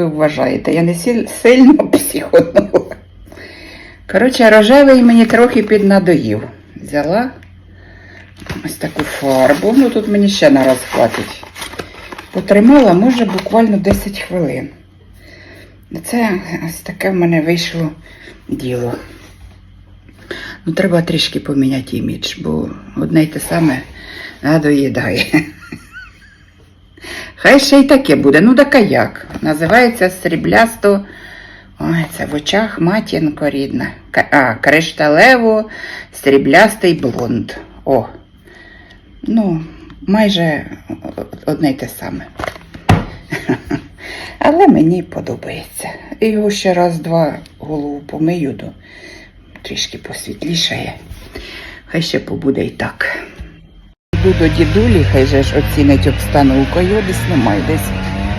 Ви вважаєте, я не сильно психонула. Коротше, рожевий мені трохи піднадоїв. Взяла ось таку фарбу. Ну тут мені ще на раз хватить. Потримала, може, буквально 10 хвилин. Це ось таке в мене вийшло діло. Ну, треба трішки поміняти імідж, бо одне й те саме надоїдає. Хай ще й таке буде. Ну, так а як? Називається сріблясто. Ой, це в очах матінко рідна. А, кришталево сріблястий блонд. О. Ну, майже одне й те саме. Але мені подобається. І його ще раз-два голову помию, трішки посвітлішає. Хай ще побуде і так. Йду до дідулі, хай же ж оцінить обстановку. Його десь немає, десь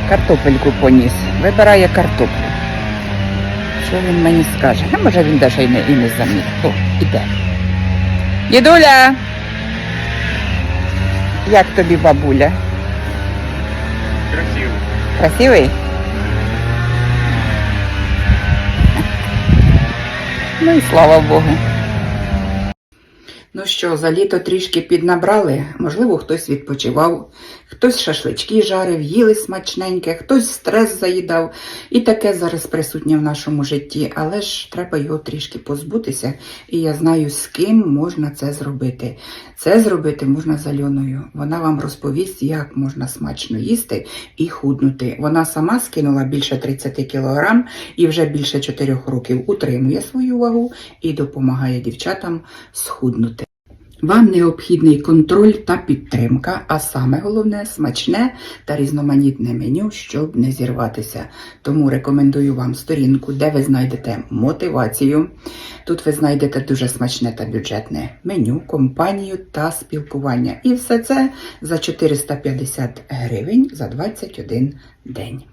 картопельку поніс. Вибирає картоплю. Що він мені скаже? А може він навіть і не, і не заміг. О, іде. Дідуля! Як тобі бабуля? Красиво. Красивий? Ну і слава Богу. Ну що, за літо трішки піднабрали. Можливо, хтось відпочивав, хтось шашлички жарив, їли смачненьке, хтось стрес заїдав. І таке зараз присутнє в нашому житті, але ж треба його трішки позбутися. І я знаю, з ким можна це зробити. Це зробити можна з Альоною. Вона вам розповість, як можна смачно їсти і худнути. Вона сама скинула більше 30 кілограм і вже більше 4 років утримує свою вагу і допомагає дівчатам схуднути. Вам необхідний контроль та підтримка, а саме головне смачне та різноманітне меню, щоб не зірватися. Тому рекомендую вам сторінку, де ви знайдете мотивацію. Тут ви знайдете дуже смачне та бюджетне меню, компанію та спілкування. І все це за 450 гривень за 21 день.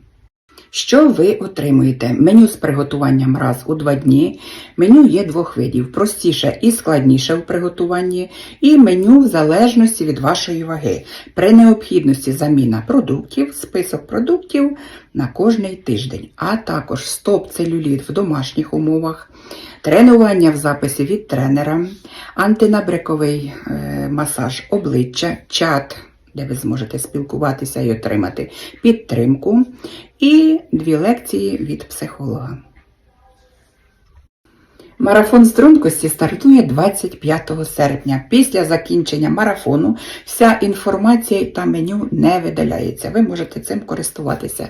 Що ви отримуєте? Меню з приготуванням раз у два дні. Меню є двох видів: простіше і складніше в приготуванні, і меню в залежності від вашої ваги. При необхідності заміна продуктів, список продуктів на кожний тиждень, а також стоп-целюліт в домашніх умовах, тренування в записі від тренера, антинабриковий е, масаж обличчя, чат. Де ви зможете спілкуватися і отримати підтримку, і дві лекції від психолога. Марафон стрункості стартує 25 серпня. Після закінчення марафону вся інформація та меню не видаляється. Ви можете цим користуватися.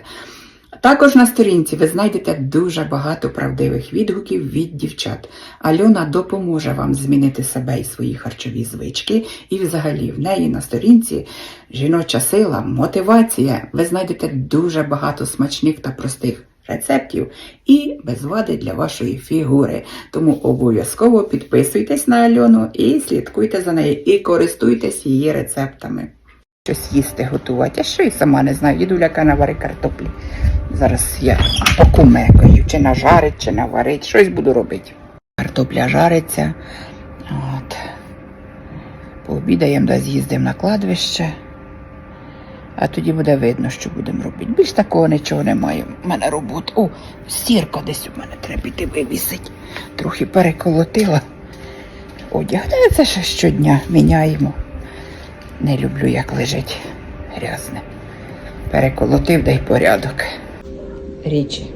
Також на сторінці ви знайдете дуже багато правдивих відгуків від дівчат. Альона допоможе вам змінити себе і свої харчові звички. І взагалі в неї на сторінці жіноча сила, мотивація. Ви знайдете дуже багато смачних та простих рецептів і безвади для вашої фігури. Тому обов'язково підписуйтесь на Альону і слідкуйте за нею, і користуйтесь її рецептами. Щось їсти готувати. Я що й сама не знаю. Дідуляка навари картоплі. Зараз я покумекаю, чи нажарить, чи наварить. Щось буду робити. Картопля жариться. От. Пообідаємо да з'їздимо на кладовище. А тоді буде видно, що будемо робити. Більш такого нічого немає. У мене робота. О, стірка десь у мене треба піти вивісить. Трохи переколотила. Одяг. Це ще щодня міняємо. Не люблю, як лежить грязне. Переколотив дай порядок. Річі.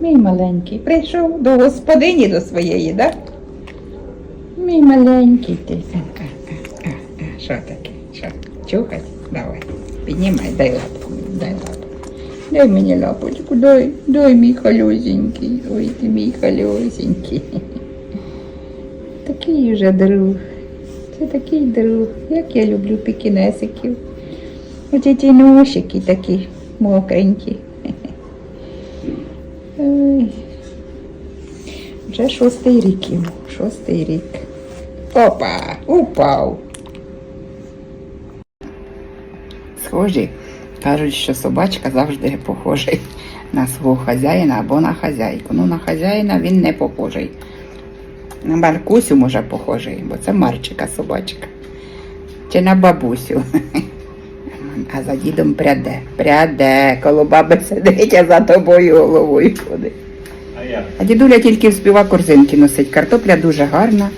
Мій маленький прийшов до господині до своєї, да? Мій маленький ти. А, а, а, а, Що таке? Що? Чухать? Давай. Піднімай, дай лапку, дай лапку. Дай мені лапочку, дай, дай мій халюсенький. Ой, ти мій халюсенький. Такий вже друг. Це такий друг. Як я люблю пікінесиків. Оці ті носики такі мокренькі. Вже шостий рік йому. Шостий рік. Опа! Упав. Схожі. Кажуть, що собачка завжди похожий на свого хазяїна або на хазяйку. Ну, на хазяїна він не похожий. На Маркусю може похожий, бо це Марчика собачка. Чи на бабусю. а за дідом пряде. Пряде, коло баби сидить, а за тобою головою ходить. А я А дідуля тільки вспіва корзинки носить. Картопля дуже гарна,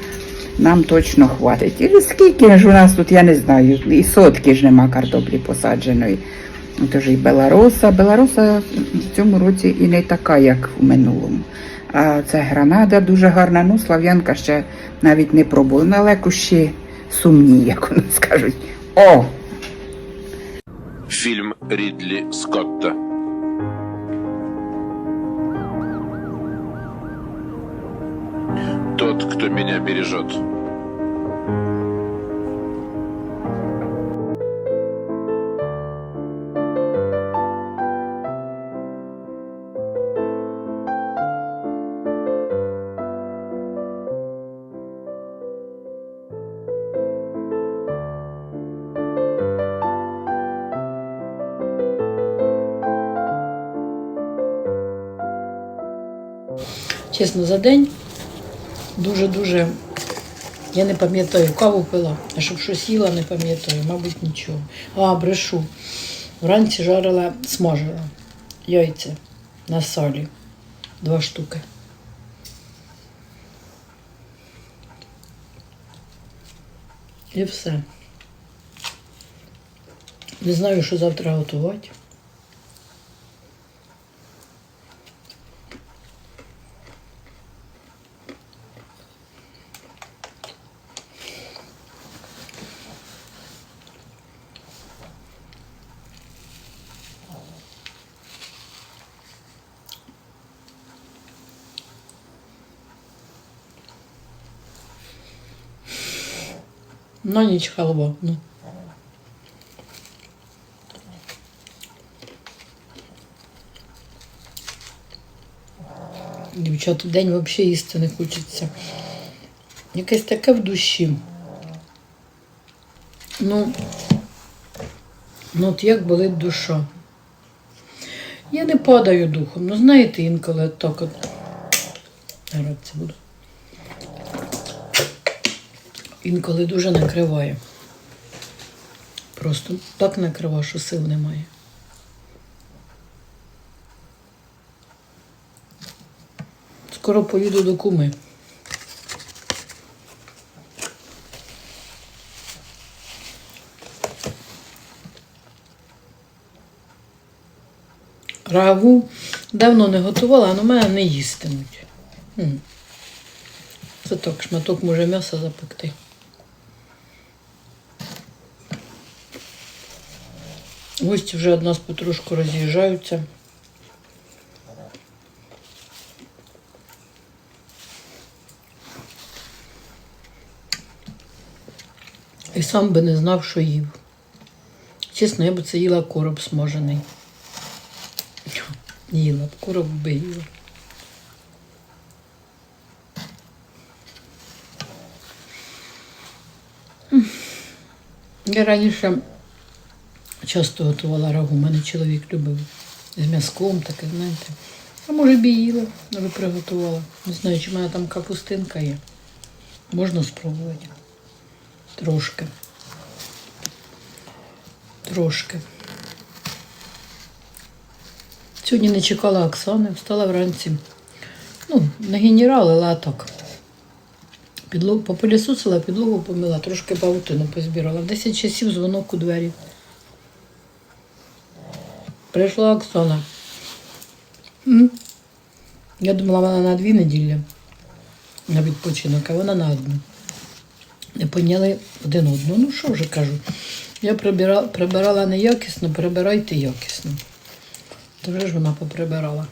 нам точно хватить. І скільки ж у нас тут, я не знаю, і сотки ж нема картоплі посадженої. Тож і Белароса. Белароса в цьому році і не така, як в минулому. А це гранада дуже гарна. Ну, слав'янка ще навіть не. Ну, але кущі сумні, як вони скажуть. О! Фільм Рідлі Скотта. Тот, кто меня бережет. Чесно, за день дуже-дуже. Я не пам'ятаю, каву пила, а щоб щось їла, не пам'ятаю, мабуть, нічого. А, брешу. Вранці жарила, смажила яйця на салі. Два штуки. І все. Не знаю, що завтра готувати. На ніч халва. Ну. Дівчат, в день взагалі їсти не хочеться. Якесь таке в душі. Ну, ну от як болить душа. Я не падаю духом. Ну, знаєте, інколи так от. Це буду. Інколи дуже накриває. Просто так накриває, що сил немає. Скоро поїду до куми. Рагу давно не готувала, але мене не їстимуть. Це так, шматок може м'яса запекти. Гості вже од нас потрошку роз'їжджаються. І сам би не знав, що їв. Чесно, я б це їла короб смажений. Їла б, короб би їла. Я раніше часто готувала рагу, мене чоловік любив. З м'язком таке, знаєте. А може б і їла, але приготувала. Не знаю, чи в мене там капустинка є. Можна спробувати. Трошки. Трошки. Сьогодні не чекала Оксани, встала вранці. Ну, не генерал, але так. Підлогу попилісосила, підлогу помила, трошки паутину позбирала. В 10 часів дзвонок у двері. Прийшла Оксана. М? Я думала, вона на дві неділі на відпочинок, а вона на одну. Не поняли один одного. Ну що вже кажу? Я прибирала, прибирала неякісно, прибирайте якісно. То вже ж вона поприбирала.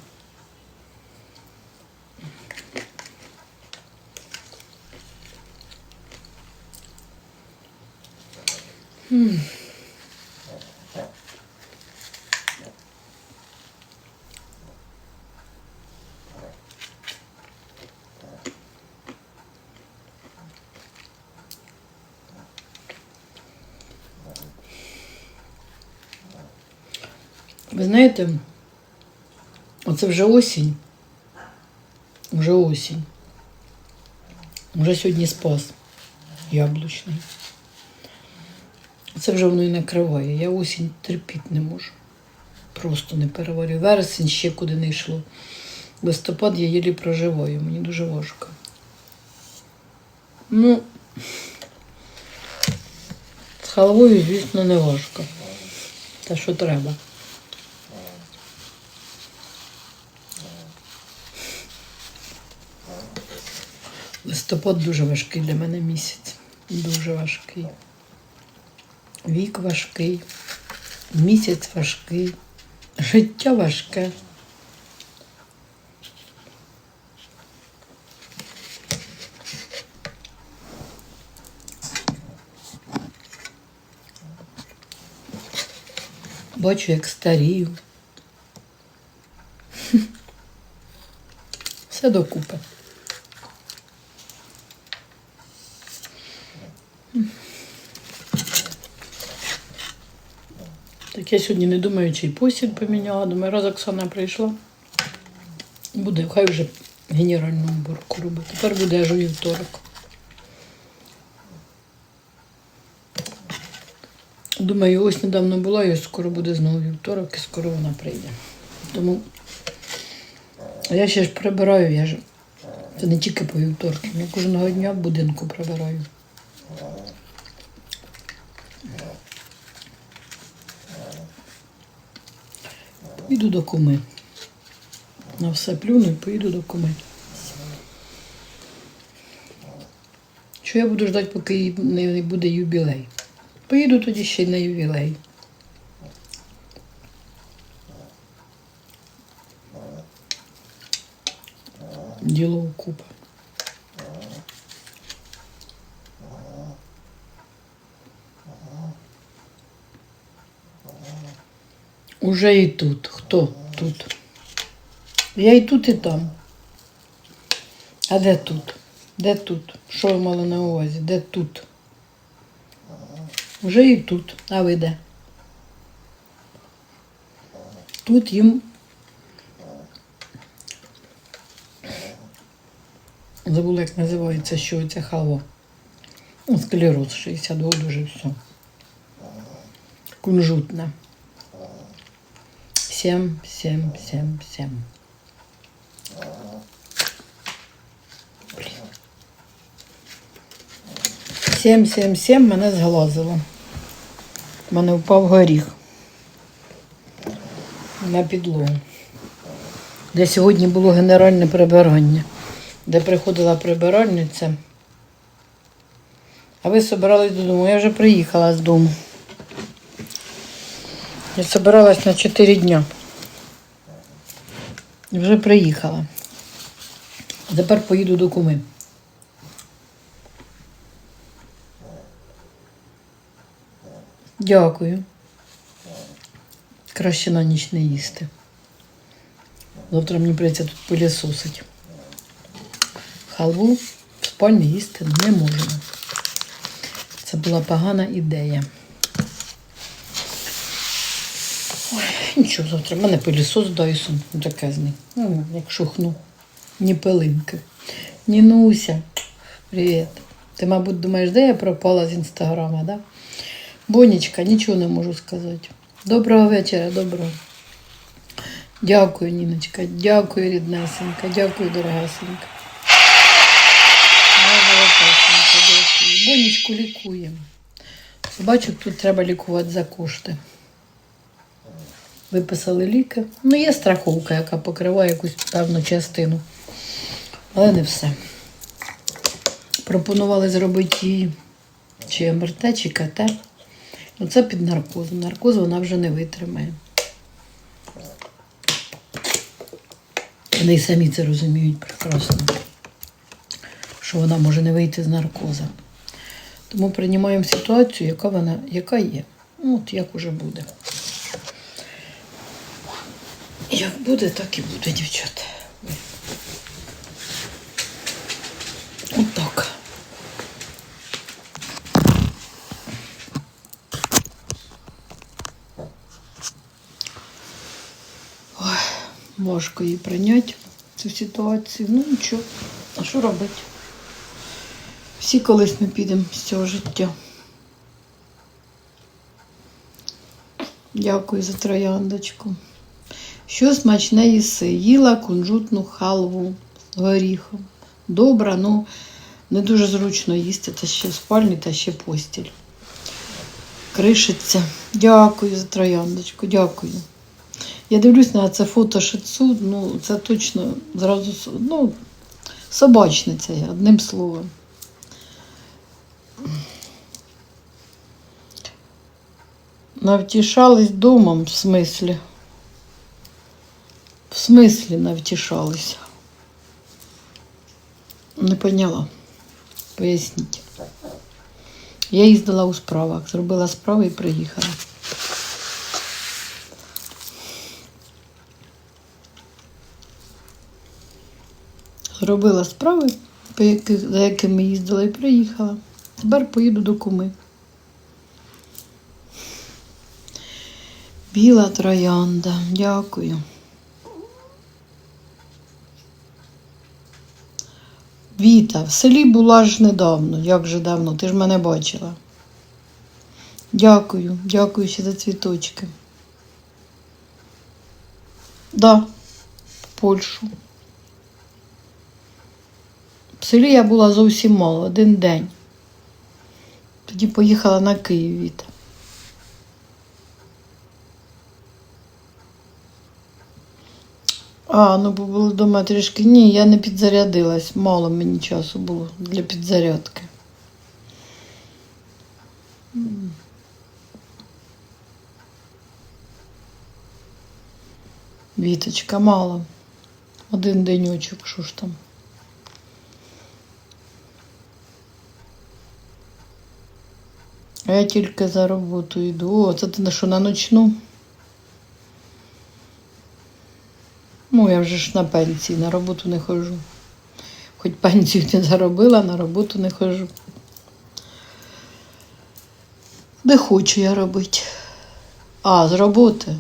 Ви знаєте, оце вже осінь. Вже осінь. Вже сьогодні спас яблучний. Це вже воно і накриває. Я осінь терпіти не можу. Просто не переварю. Вересень ще куди не йшло. Листопад я єлі проживаю, мені дуже важко. Ну, з халвою, звісно, не важко. Те, що треба. Листопад дуже важкий для мене місяць. Дуже важкий. Вік важкий, місяць важкий, життя важке. Бачу, як старію. Все докупи. Так я сьогодні не думаю, чи й поміняла. Думаю, раз Оксана прийшла, буде, хай вже генеральну уборку робить. Тепер буде аж у вівторок. Думаю, ось недавно була, і скоро буде знову вівторок, і скоро вона прийде. Тому я ще ж прибираю, я ж це не тільки по вівторкам, я кожного дня в будинку прибираю. Іду до куми. На все плюну і поїду до куми. Що я буду ждати, поки не буде юбілей? Поїду тоді ще й на ювілей. Діло купа. Уже і тут. Хто тут? Я і тут, і там. А де тут? Де тут? Що ви мали на увазі? Де тут? Уже і тут. А ви де? Тут їм. Забула, як називається, що це халва. Ну, склероз 62 дуже все. Кунжутна. 7, 7, 7, 7. Блін. 7, 7, 7 мене зглазило. У мене впав горіх на підлогу. Де сьогодні було генеральне прибирання, де приходила прибиральниця. А ви собирались додому? Я вже приїхала з дому. Я собиралась на 4 дня. Вже приїхала. Тепер поїду до куми. Дякую. Краще на ніч не їсти. Завтра мені прийдеться тут пилісосить. Халву в спальні їсти не можна. Це була погана ідея. Ой, нічого, завтра в мене пилісос Dyson, такезний. Ну, як шухну. Ні пилинки. Нінуся, привіт. Ти, мабуть, думаєш, де я пропала з інстаграма, да? Бонечка, нічого не можу сказати. Доброго вечора, доброго. Дякую, Ніночка, дякую, ріднесенька, дякую, дорогасенька. Бонечку лікуємо. Собачок тут треба лікувати за кошти. Виписали ліки. Ну, є страховка, яка покриває якусь певну частину. Але не все. Пропонували зробити їй чи МРТ, чи КТ. Ну, це під наркозом. Наркоз вона вже не витримає. Вони й самі це розуміють прекрасно, що вона може не вийти з наркоза. Тому приймаємо ситуацію, яка вона, яка є. Ну, от як уже буде. Як буде, так і буде, дівчата. Отак. Ой, важко її прийняти, цю ситуацію. Ну нічого, а що робити? Всі колись ми підемо з цього життя. Дякую за трояндочку. Що смачне їси? Їла кунжутну халву з горіхом. Добра, ну не дуже зручно їсти, та ще в спальні, та ще постіль. Кришиться. Дякую за трояндочку, дякую. Я дивлюсь на це фото шицу, ну це точно зразу ну, собачниця, я, одним словом. Навтішались домом, в смислі. Смислі навтішалися. Не поняла. Поясніть. Я їздила у справах, зробила справи і приїхала. Зробила справи, по яких, за якими їздила і приїхала. Тепер поїду до куми. Біла троянда. Дякую. Віта, в селі була ж недавно. Як же давно? Ти ж мене бачила. Дякую, дякую ще за цвіточки. Да, в Польщу. В селі я була зовсім мало, один день. Тоді поїхала на Київ Віта. А, ну бо було вдома трішки. Ні, я не підзарядилась. Мало мені часу було для підзарядки. Віточка, мало. Один денечок, що ж там. А я тільки за роботу йду. О, це ти на що на ночну? Ну, я вже ж на пенсії, на роботу не ходжу. Хоч пенсію не заробила, на роботу не ходжу. Не хочу я робити. А, з роботи.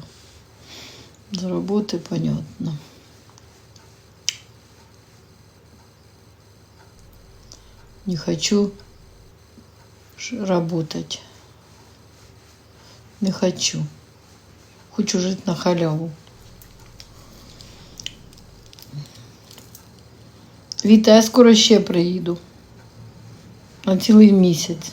З роботи, понятно. Не хочу работать. Не хочу. Хочу жить на халяву. Віта, я скоро ще приїду. На цілий місяць.